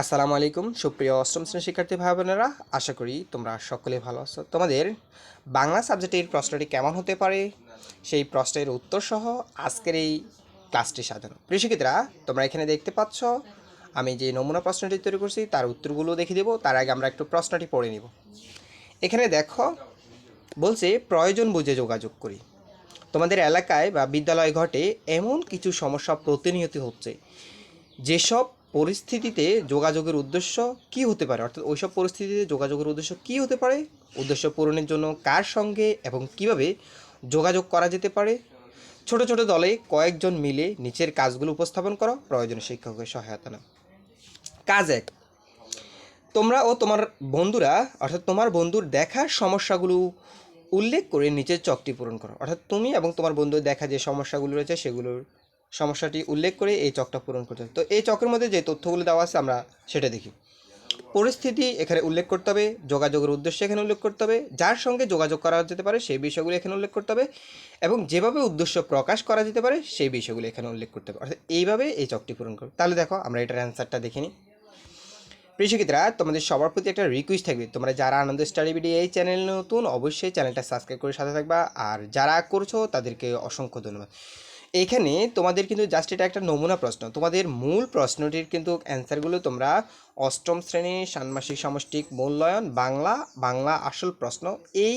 আসসালামু আলাইকুম, সুপ্রিয় অষ্টম শ্রেণির শিক্ষার্থী ভাই বোনেরা আশা করি তোমরা সকলে ভালো আছো। তোমাদের বাংলা সাবজেক্টের প্রশ্নটি কেমন হতে পারে? সেই প্রশ্নের উত্তর সহ আজকের এই ক্লাসটি সাজানো। প্রিয় তোমরা এখানে দেখতে পাচ্ছ, আমি যে নমুনা প্রশ্নটি তৈরি করছি, তার উত্তরগুলো দেখে দেবো, তার আগে আমরা একটু প্রশ্নটি পড়ে নিব। এখানে দেখো, বলছে, প্রয়োজন বুঝে যোগাযোগ করি। তোমাদের এলাকায় বা বিদ্যালয় ঘটে এমন কিছু সমস্যা প্রতিনিয়ত হচ্ছে, যেসব পরিস্থিতিতে যোগাযোগের উদ্দেশ্য কি হতে পারে? অর্থাৎ ওইসব পরিস্থিতিতে যোগাযোগের উদ্দেশ্য কি হতে পারে? উদ্দেশ্য পূরণের জন্য কার সঙ্গে এবং কীভাবে যোগাযোগ করা যেতে পারে? ছোট ছোট দলে কয়েকজন মিলে নিচের কাজগুলো উপস্থাপন করো। প্রয়োজনীয় শিক্ষকের সহায়তা না কাজ এক। তোমরা ও তোমার বন্ধুরা, অর্থাৎ তোমার বন্ধুর দেখা সমস্যাগুলো উল্লেখ করে নিচের চকটি পূরণ করো। অর্থাৎ তুমি এবং তোমার বন্ধুর দেখা যে সমস্যাগুলো রয়েছে সেগুলোর সমস্যাটি উল্লেখ করে এই চকটা পূরণ করতে হবে। তো এই চকের মধ্যে যে তথ্যগুলো দেওয়া আছে আমরা সেটা দেখি। পরিস্থিতি এখানে উল্লেখ করতে হবে, যোগাযোগের উদ্দেশ্য এখানে উল্লেখ করতে হবে, যার সঙ্গে যোগাযোগ করা যেতে পারে সেই বিষয়গুলো এখানে উল্লেখ করতে হবে এবং যেভাবে উদ্দেশ্য প্রকাশ করা যেতে পারে সেই বিষয়গুলো এখানে উল্লেখ করতে হবে। অর্থাৎ এইভাবে এই চকটি পূরণ করবে। তাহলে দেখো আমরা এটার অ্যান্সারটা দেখে নিই। প্রিয়শিক্ষিতরা তোমাদের সবার প্রতি একটা রিকোয়েস্ট থাকবে। তোমরা যারা আনন্দ স্টাডি ভিডিও এই চ্যানেল নতুন, অবশ্যই চ্যানেলটা সাবস্ক্রাইব করে সাথে থাকবা। আর যারা করছ, তাদেরকে অসংখ্য ধন্যবাদ। এখানে তোমাদের কিন্তু জাস্ট এটা একটা নমুনা প্রশ্ন। তোমাদের মূল প্রশ্নটির কিন্তু অ্যান্সারগুলো তোমরা অষ্টম শ্রেণি, ষান্মাসিক সমষ্টিক মূল্যায়ন, বাংলা বাংলা আসল প্রশ্ন এই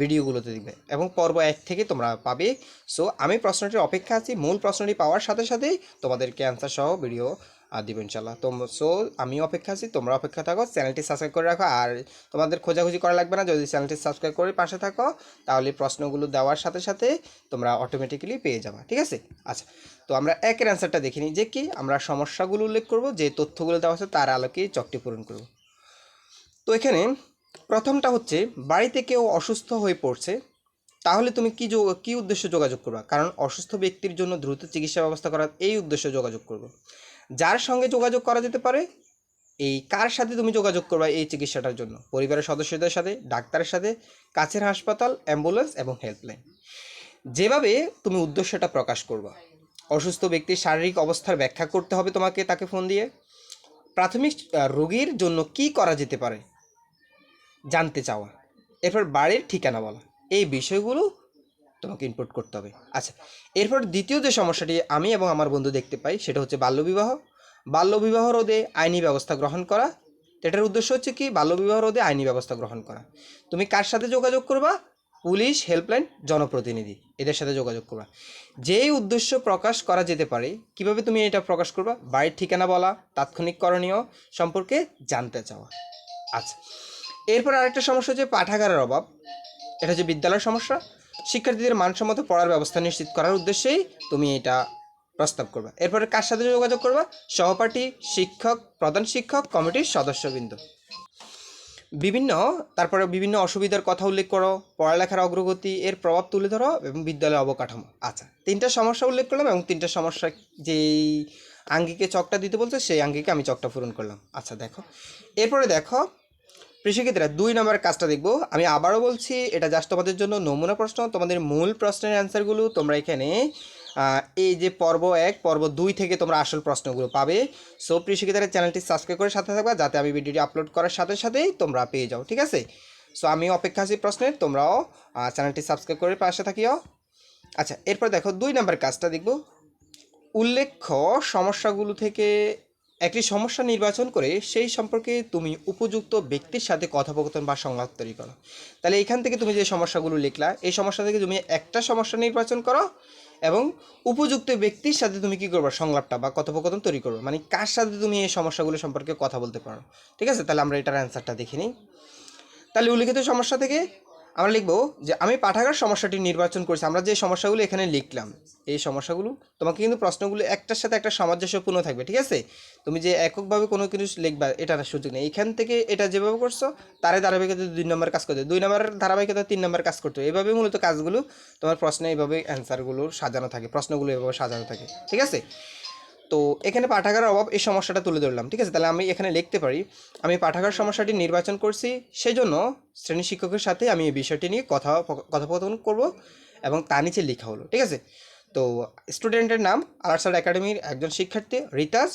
ভিডিওগুলোতে দিবে এবং পর্ব এক থেকে তোমরা পাবে। সো আমি প্রশ্নটির অপেক্ষা আছি, মূল প্রশ্নটি পাওয়ার সাথে সাথেই তোমাদেরকে অ্যান্সার সহ ভিডিও দিব ইনশাল্লাহ তো সো আমি অপেক্ষা আছি তোমরা অপেক্ষা থাকো, চ্যানেলটি সাবস্ক্রাইব করে রাখো, আর তোমাদের খোঁজাখুঁজি করা লাগবে না, যদি চ্যানেলটি সাবস্ক্রাইব করে পাশে থাকো, তাহলে প্রশ্নগুলো দেওয়ার সাথে সাথে তোমরা অটোমেটিক্যালি পেয়ে যাবে, ঠিক আছে? আচ্ছা তো আমরা একের অ্যান্সারটা দেখে নিই, যে কি? আমরা সমস্যাগুলো উল্লেখ করব, যে তথ্যগুলো দেওয়া আছে, তার আলোকেই চকটি পূরণ করব। তো এখানে প্রথমটা হচ্ছে, বাড়িতে কেউ অসুস্থ হয়ে পড়ছে, তাহলে তুমি কি কি উদ্দেশ্য যোগাযোগ করবা? কারণ অসুস্থ ব্যক্তির জন্য দ্রুত চিকিৎসা ব্যবস্থা করার এই উদ্দেশ্যে যোগাযোগ করব। যার সঙ্গে যোগাযোগ করা যেতে পারে, এই কার সাথে তুমি যোগাযোগ করবা এই চিকিৎসাটার জন্য? পরিবারের সদস্যদের সাথে, ডাক্তারের সাথে, কাছের হাসপাতাল, অ্যাম্বুলেন্স এবং হেল্পলাইন। যেভাবে তুমি উদ্দেশ্যটা প্রকাশ করবা। অসুস্থ ব্যক্তির শারীরিক অবস্থার ব্যাখ্যা করতে হবে তোমাকে তাকে ফোন দিয়ে। প্রাথমিক রোগীর জন্য কি করা যেতে পারে জানতে চাওয়া। এরপর বাড়ির ঠিকানা বলা। এই বিষয়গুলো তোমাকে ইনপুট করতে হবে। আচ্ছা এরপর দ্বিতীয় যে সমস্যাটি আমি এবং আমার বন্ধু দেখতে পাই, সেটা হচ্ছে বাল্যবিবাহ। বাল্যবিবাহ রোধে আইনি ব্যবস্থা গ্রহণ করা। এটার উদ্দেশ্য হচ্ছে কি? বাল্যবিবাহ রোধে আইনি ব্যবস্থা গ্রহণ করা। তুমি কার সাথে যোগাযোগ করবা? পুলিশ হেল্পলাইন জনপ্রতিনিধি এদের সাথে যোগাযোগ করবা। যেই উদ্দেশ্য প্রকাশ করা যেতে পারে, কীভাবে তুমি এটা প্রকাশ করবা? বাড়ির ঠিকানা বলা, তাৎক্ষণিক করণীয় সম্পর্কে জানতে চাওয়া। আচ্ছা এরপর আরেকটা সমস্যা হচ্ছে পাঠাগারের অভাব। এটা হচ্ছে বিদ্যালয়ের সমস্যা। শিক্ষার্থীদের মানসম্মত পড়ার ব্যবস্থা নিশ্চিত করার উদ্দেশ্যেই তুমি এটা প্রস্তাব করবা। এরপরে কার সাথে যোগাযোগ করবা? সহপাঠী, শিক্ষক, প্রধান শিক্ষক, কমিটির সদস্যবৃন্দ। বিভিন্ন, তারপরে বিভিন্ন অসুবিধার কথা উল্লেখ করো, পড়ালেখার অগ্রগতি, এর প্রভাব তুলে ধরো এবং বিদ্যালয় অবকাঠামো। আচ্ছা তিনটা সমস্যা উল্লেখ করলাম এবং তিনটা সমস্যা যেই আঙ্গিকে চকটা দিতে বলছে, সেই আঙ্গিকে আমি চকটা পূরণ করলাম। আচ্ছা দেখো। এরপরে দেখো কৃষিক্ষেত্রে দুই নম্বরের কাজটা দেখব। আমি আবারও বলছি, এটা জাস্ট তোমাদের জন্য নমুনা প্রশ্ন, তোমাদের মূল প্রশ্নের অ্যান্সারগুলো তোমরা এখানে এই যে পর্ব এক, পর্ব দুই থেকে তোমরা আসল প্রশ্নগুলো পাবে। সো কৃষিক্ষেত্রে চ্যানেলটি সাবস্ক্রাইব করে সাথে থাকবা, যাতে আমি ভিডিওটি আপলোড করার সাথে সাথেই তোমরা পেয়ে যাও, ঠিক আছে? সো আমি অপেক্ষা আছি প্রশ্নের, তোমরাও চ্যানেলটি সাবস্ক্রাইব করে পাশে থাকিও। আচ্ছা এরপর দেখো দুই নম্বর কাজটা দেখব। উল্লেখ্য সমস্যাগুলো থেকে একটি সমস্যা নির্বাচন করে সেই সম্পর্কে তুমি উপযুক্ত ব্যক্তির সাথে কথোপকথন বা সংলাপ তৈরি করো। তাহলে এখান থেকে তুমি যে সমস্যাগুলো লিখলা, এই সমস্যা থেকে তুমি একটা সমস্যা নির্বাচন করো এবং উপযুক্ত ব্যক্তির সাথে তুমি কি করবে, সংলাপটা বা কথোপকথন তৈরি করবে। মানে কার সাথে তুমি এই সমস্যাগুলো সম্পর্কে কথা বলতে পারো। ঠিক আছে? তাহলে আমরা এটার অ্যান্সারটা দেখে নিই। তাহলে উল্লিখিত সমস্যা থেকে আমরা লিখব যে আমি পাঠাগার সমস্যাটি নির্বাচন করেছি। আমরা যে সমস্যাগুলো এখানে লিখলাম, এই সমস্যাগুলো, তোমাকে কিন্তু প্রশ্নগুলো একটার সাথে একটা সামঞ্জস্যপূর্ণ থাকবে, ঠিক আছে? তুমি যে এককভাবে কোনো কিছু লিখবা এটার সুযোগ নেই। এখান থেকে এটা যেভাবে করছ তারে ধারাবাহিকতা দুই নম্বর কাজ করতে দুই নম্বরের ধারাবাহিকতা তিন নম্বর কাজ করতে এভাবে মূলত কাজগুলো তোমার প্রশ্নে এইভাবে অ্যান্সারগুলো সাজানো থাকে, প্রশ্নগুলো এভাবে সাজানো থাকে, ঠিক আছে? তো এখানে পাঠাগারের অভাব এই সমস্যাটা তুলে ধরলাম, ঠিক আছে? তাহলে আমি এখানে লিখতে পারি, আমি পাঠাগার সমস্যাটি নির্বাচন করছি, সেজন্য শ্রেণি শিক্ষকের সাথে আমি এই বিষয়টি নিয়ে কথা, কথোপকথন করব এবং তার নিচে লেখা হলো, ঠিক আছে? তো স্টুডেন্টের নাম আলারসার একাডেমির একজন শিক্ষার্থী রিতাজ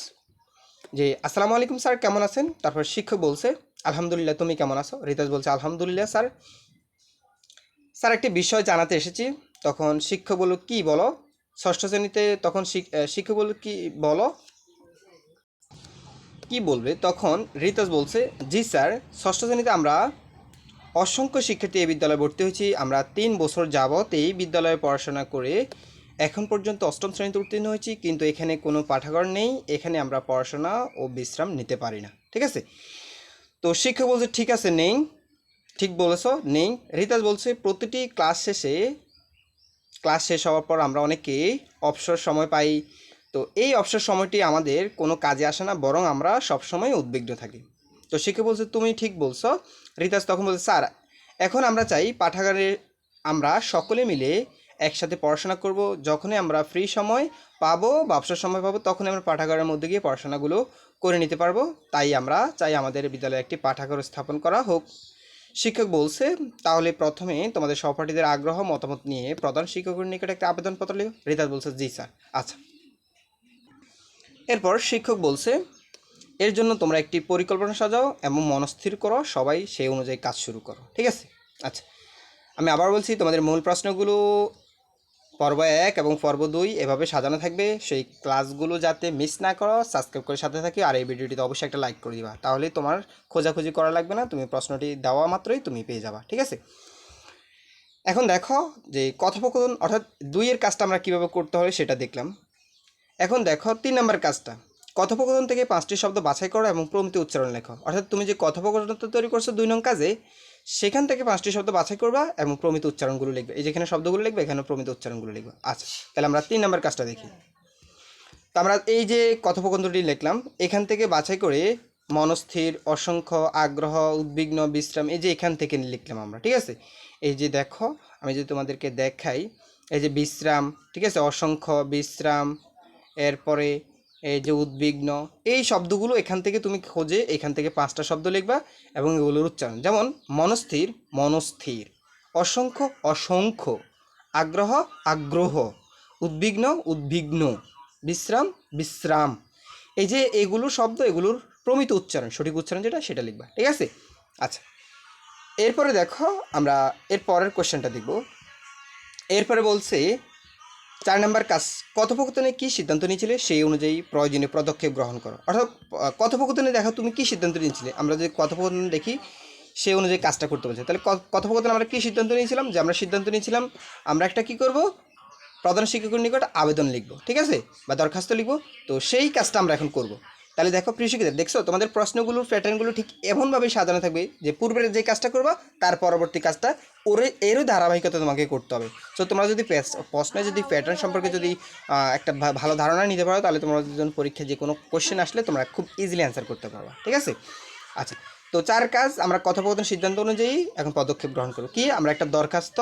যে আসসালামু আলাইকুম স্যার, কেমন আছেন? তারপর শিক্ষক বলছে, আলহামদুলিল্লাহ, তুমি কেমন আছো? রিতাজ বলছে, আলহামদুলিল্লাহ স্যার। স্যার, একটি বিষয় জানাতে এসেছি, তখন শিক্ষক বলল, কি বলো? ষষ্ঠ শ্রেণীতে তখন শিক- শিক্ষক বলল কি বলো? কি বলবে? তখন রিতাজ বলছে, জি স্যার, ষষ্ঠ শ্রেণীতে আমরা অসংখ্য শিক্ষার্থী এই বিদ্যালয়ে ভর্তি হয়েছি। আমরা তিন বছর যাবৎ এই বিদ্যালয়ে পড়াশোনা করে এখন পর্যন্ত অষ্টম শ্রেণীতে উত্তীর্ণ হয়েছি, কিন্তু এখানে কোনো পাঠাগার নেই। এখানে আমরা পড়াশোনা ও বিশ্রাম নিতে পারি না। ঠিক আছে? তো শিক্ষক বলছে, ঠিক আছে, নেই। ঠিক বলেছ, নেই। রিতাস বলছে, প্রতিটি ক্লাস শেষে ক্লাস শেষ হওয়ার পর আমরা অনেকেই অবসর সময় পাই। তো এই অবসর সময়টি আমাদের কোনো কাজে আসে না, বরং আমরা সবসময় উদ্বিগ্ন থাকি। তো শিক্ষক বলছে? তুমি ঠিক বলছো। রিতাজ তখন বলছে, স্যার, এখন আমরা চাই পাঠাগারে আমরা সকলে মিলে একসাথে পড়াশোনা করব। যখনই আমরা ফ্রি সময় পাবো বা অবসর সময় পাবো, তখনই আমরা পাঠাগারের মধ্যে গিয়ে পড়াশোনাগুলো করে নিতে পারব। তাই আমরা চাই আমাদের বিদ্যালয়ে একটি পাঠাগার স্থাপন করা হোক। শিক্ষক বলছে, তাহলে প্রথমে তোমাদের সহপাঠীদের আগ্রহ, মতামত নিয়ে প্রধান শিক্ষকের নিকট একটা আবেদনপত্র লিখো রিতাজ বলছে, জি স্যার। আচ্ছা। এরপর শিক্ষক বলছে, এর জন্য তোমরা একটি পরিকল্পনা সাজাও এবং মনস্থির করো, সবাই সেই অনুযায়ী কাজ শুরু করো। ঠিক আছে? আচ্ছা। আমি আবার বলছি, তোমাদের মূল প্রশ্নগুলো পর্ব এক এবং পর্ব দুই এভাবে সাজানো থাকবে। সেই ক্লাসগুলো যাতে মিস না করো সাবস্ক্রাইব করে সাথে থাকি আর এই ভিডিওটিতে অবশ্যই একটা লাইক করে দিবা। তাহলে তোমার খোঁজাখুঁজি করা লাগবে না, তুমি প্রশ্নটি দেওয়া মাত্রই তুমি পেয়ে যাবা, ঠিক আছে? এখন দেখো যে কথোপকথন অর্থাৎ দুইয়ের কাজটা আমরা কীভাবে করতে হবে সেটা দেখলাম। এখন দেখো তিন নম্বর কাজটা। কথোপকথন থেকে পাঁচটি শব্দ বাছাই করো এবং প্রমিতি উচ্চারণ লেখো। অর্থাৎ তুমি যে কথোপকথনটা তৈরি করছ দুই নং কাজে, সেখান থেকে পাঁচটি শব্দ বাছাই করবা এবং প্রমিত উচ্চারণগুলো লিখবে। এই যেখানে শব্দগুলো লিখবে, এখানে প্রমিত উচ্চারণগুলো লিখবে। আচ্ছা তাহলে আমরা তিন নম্বর কাজটা দেখি। তো আমরা এই যে কথোপকথনটি লিখলাম, এখান থেকে বাছাই করে মনস্থির, অসংখ্য, আগ্রহ, উদ্বিগ্ন, বিশ্রাম, এই যে এখান থেকে লিখলাম আমরা, ঠিক আছে? এই যে দেখো, আমি যদি তোমাদেরকে দেখাই, এই যে বিশ্রাম, ঠিক আছে? অসংখ্য, বিশ্রাম, এরপরে এই যে উদ্বিগ্ন, এই শব্দগুলো এখান থেকে তুমি খোঁজে এখান থেকে পাঁচটা শব্দ লিখবা এবং এগুলোর উচ্চারণ। যেমন, মনস্থির মনস্থির, অসংখ্য অসংখ্য, আগ্রহ আগ্রহ, উদ্বিগ্ন উদ্বিগ্ন, বিশ্রাম বিশ্রাম। এই যে এগুলো শব্দ, এগুলোর প্রমিত উচ্চারণ, সঠিক উচ্চারণ যেটা সেটা লিখবা, ঠিক আছে? আচ্ছা এরপরে দেখো আমরা এর পরের কোশ্চেনটা দেখব। এরপরে বলছে চার নম্বর কাজ, কথোপকথনে কী সিদ্ধান্ত নিয়েছিলে? সেই অনুযায়ী প্রয়োজনীয় পদক্ষেপ গ্রহণ করো। অর্থাৎ কথোপকথনে দেখো তুমি কী সিদ্ধান্ত নিয়েছিলে? আমরা যদি কথোপকথন দেখি, সেই অনুযায়ী কাজটা করতে বলছে। তাহলে কথোপকথনে আমরা কী সিদ্ধান্ত নিয়েছিলাম? যে আমরা সিদ্ধান্ত নিয়েছিলাম, আমরা একটা কী করব? প্রধান শিক্ষকের নিকট আবেদন লিখব, ঠিক আছে? বা দরখাস্ত লিখব। তো সেই কাজটা আমরা এখন করব। তাহলে দেখো শিক্ষিতা দেখছ? তোমাদের প্রশ্নগুলোর প্যাটার্নগুলো ঠিক এমনভাবে সাজানো থাকবে যে পূর্বের যে কাজটা করবা, তার পরবর্তী কাজটা ওরে এরও ধারাবাহিকতা তোমাকে করতে হবে। সো তোমরা যদি প্রশ্নে যদি প্যাটার্ন সম্পর্কে যদি একটা ভালো ধারণা নিতে পারো, তাহলে তোমরা যখন পরীক্ষায় যে কোনো কোশ্চেন আসলে তোমরা খুব ইজিলি অ্যান্সার করতে পারবা। ঠিক আছে? আচ্ছা তো চার কাজ আমরা কথোপকথন সিদ্ধান্ত অনুযায়ী এখন পদক্ষেপ গ্রহণ করব। কি? আমরা একটা দরখাস্ত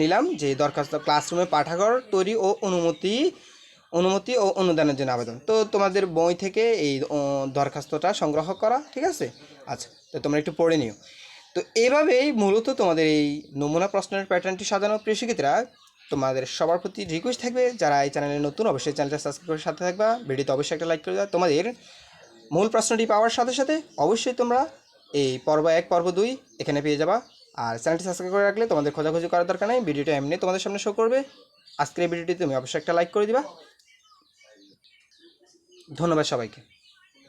নিলাম যে দরখাস্ত ক্লাসরুমে পাঠাগার তৈরি ও অনুমতি অনুমতি ও অনুদানের জন্য আবেদন। তো তোমাদের বই থেকে এই দরখাস্তটা সংগ্রহ করা, ঠিক আছে? আচ্ছা তো তোমরা একটু পড়ে নিও। তো এভাবেই মূলত তোমাদের এই নমুনা প্রশ্নের প্যাটার্নটি সাজানো। প্রিয় শিক্ষিতরা তোমাদের সবার প্রতি রিকোয়েস্ট থাকবে, যারা এই চ্যানেলে নতুন, অবশ্যই চ্যানেলটা সাবস্ক্রাইব করে সাথে থাকবা। ভিডিওতে অবশ্যই একটা লাইক করে দেওয়া তোমাদের মূল প্রশ্নটি পাওয়ার সাথে সাথে অবশ্যই তোমরা এই পর্ব এক, পর্ব দুই এখানে পেয়ে যাবা। আর চ্যানেলটি সাবস্ক্রাইব করে রাখলে তোমাদের খোঁজাখুঁজি করার দরকার নেই। ভিডিওটা এমনি তোমাদের সামনে শো করবে। আজকের ভিডিওটি তুমি অবশ্যই একটা লাইক করে দিবা। ধন্যবাদ সবাইকে।